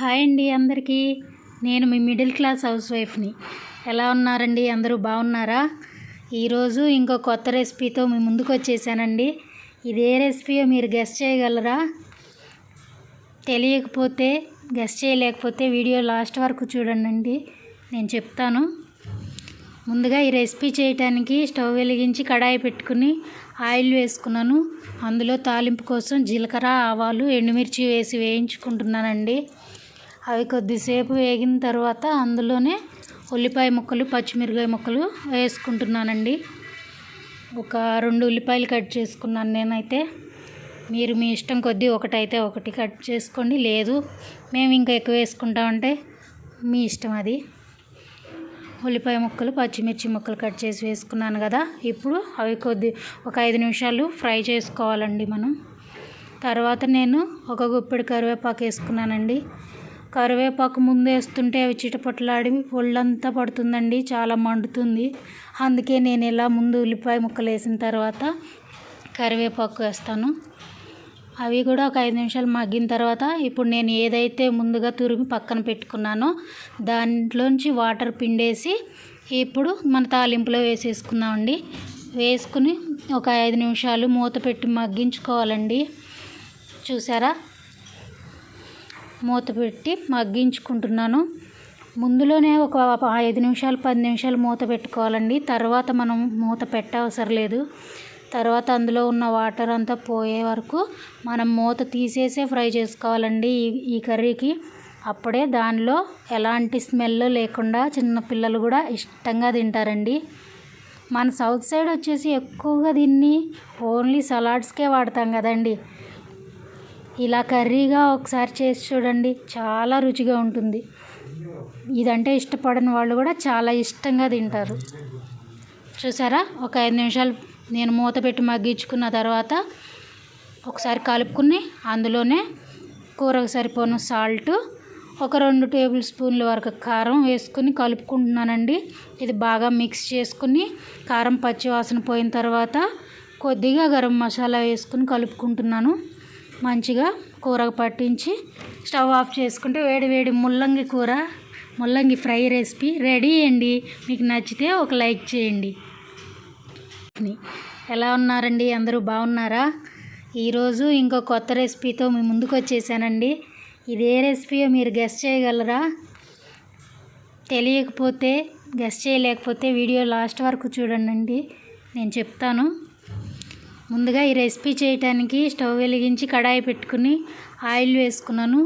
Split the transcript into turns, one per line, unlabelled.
Hi అండి అందరికీ. నేను మీ మిడిల్ క్లాస్ హౌస్ వైఫ్ని. ఎలా ఉన్నారండి? అందరూ బాగున్నారా? ఈరోజు ఇంకో కొత్త రెసిపీతో మీ ముందుకు వచ్చేసానండి. ఇది ఏ రెసిపీయో మీరు గెస్ట్ చేయగలరా? తెలియకపోతే గెస్ట్ చేయలేకపోతే వీడియో లాస్ట్ వరకు చూడండి నేను చెప్తాను. ముందుగా ఈ రెసిపీ చేయటానికి స్టవ్ వెలిగించి కడాయి పెట్టుకుని ఆయిల్ వేసుకున్నాను. అందులో తాలింపు కోసం జీలకర్ర ఆవాలు ఎండుమిర్చి వేసి వేయించుకుంటున్నానండి. అవి కొద్దిసేపు వేగిన తర్వాత అందులోనే ఉల్లిపాయ ముక్కలు పచ్చిమిరకాయ ముక్కలు వేసుకుంటున్నానండి. ఒక రెండు ఉల్లిపాయలు కట్ చేసుకున్నాను నేనైతే. మీరు మీ ఇష్టం కొద్దీ ఒకటైతే ఒకటి కట్ చేసుకోండి. లేదు మేము ఇంకా ఎక్కువ వేసుకుంటామంటే మీ ఇష్టం అది. ఉల్లిపాయ ముక్కలు పచ్చిమిర్చి ముక్కలు కట్ చేసి వేసుకున్నాను కదా. ఇప్పుడు అవి కొద్ది ఒక ఐదు నిమిషాలు ఫ్రై చేసుకోవాలండి మనం. తర్వాత నేను ఒక గుప్పెడు కరివేపాకు వేసుకున్నానండి. కరివేపాకు ముందు వేస్తుంటే అవి చిటపట్లాడి ఒళ్ళంతా పడుతుందండి చాలా మండుతుంది. అందుకే నేను ఇలా ముందు ఉల్లిపాయ ముక్కలు వేసిన తర్వాత కరివేపాకు వేస్తాను. అవి కూడా ఒక ఐదు నిమిషాలు మగ్గిన తర్వాత ఇప్పుడు నేను ఏదైతే ముందుగా తురిమి పక్కన పెట్టుకున్నానో దాంట్లోంచి వాటర్ పిండేసి ఇప్పుడు మన తాలింపులో వేసేసుకుందామండి. వేసుకుని ఒక ఐదు నిమిషాలు మూత పెట్టి మగ్గించుకోవాలండి. చూసారా? మూత పెట్టి మగ్గించుకుంటున్నాను. ముందులోనే ఒక ఐదు నిమిషాలు పది నిమిషాలు మూత పెట్టుకోవాలండి. తర్వాత మనం మూత పెట్టవసరం లేదు. తర్వాత అందులో ఉన్న వాటర్ అంతా పోయే వరకు మనం మూత తీసేసే ఫ్రై చేసుకోవాలండి ఈ ఈ కర్రీకి. అప్పుడే దానిలో ఎలాంటి స్మెల్ లేకుండా చిన్న పిల్లలు కూడా ఇష్టంగా తింటారండి. మన సౌత్ సైడ్ వచ్చేసి ఎక్కువగా దీన్ని ఓన్లీ సలాడ్స్కే వాడతాం కదండి. ఇలా కర్రీగా ఒకసారి చేసి చూడండి. చాలా రుచిగా ఉంటుంది. ఇదంటే ఇష్టపడని వాళ్ళు కూడా చాలా ఇష్టంగా తింటారు. చూసారా? ఒక ఐదు నిమిషాలు నేను మూత పెట్టి మగ్గించుకున్న తర్వాత ఒకసారి కలుపుకుని అందులోనే కూరకు సరిపోను సాల్ట్ ఒక రెండు టేబుల్ స్పూన్ల వరకు కారం వేసుకుని కలుపుకుంటున్నానండి. ఇది బాగా మిక్స్ చేసుకుని కారం పచ్చివాసన పోయిన తర్వాత కొద్దిగా గరం మసాలా వేసుకుని కలుపుకుంటున్నాను. మంచిగా కూర పట్టించి స్టవ్ ఆఫ్ చేసుకుంటే వేడి వేడి ముల్లంగి కూర ముల్లంగి ఫ్రై రెసిపీ రెడీ అండి. మీకు నచ్చితే ఒక లైక్ చేయండి. ఎలా ఉన్నారండి? అందరూ బాగున్నారా? ఈరోజు ఇంకో కొత్త రెసిపీతో మీ ముందుకు వచ్చేసానండి. ఇది ఏ రెసిపీయో మీరు గెస్ట్ చేయగలరా? తెలియకపోతే గెస్ట్ చేయలేకపోతే వీడియో లాస్ట్ వరకు చూడండి. నేను చెప్తాను. ముందుగా ఈ రెసిపీ చేయటానికి స్టవ్ వెలిగించి కడాయి పెట్టుకుని ఆయిల్ వేసుకున్నాను.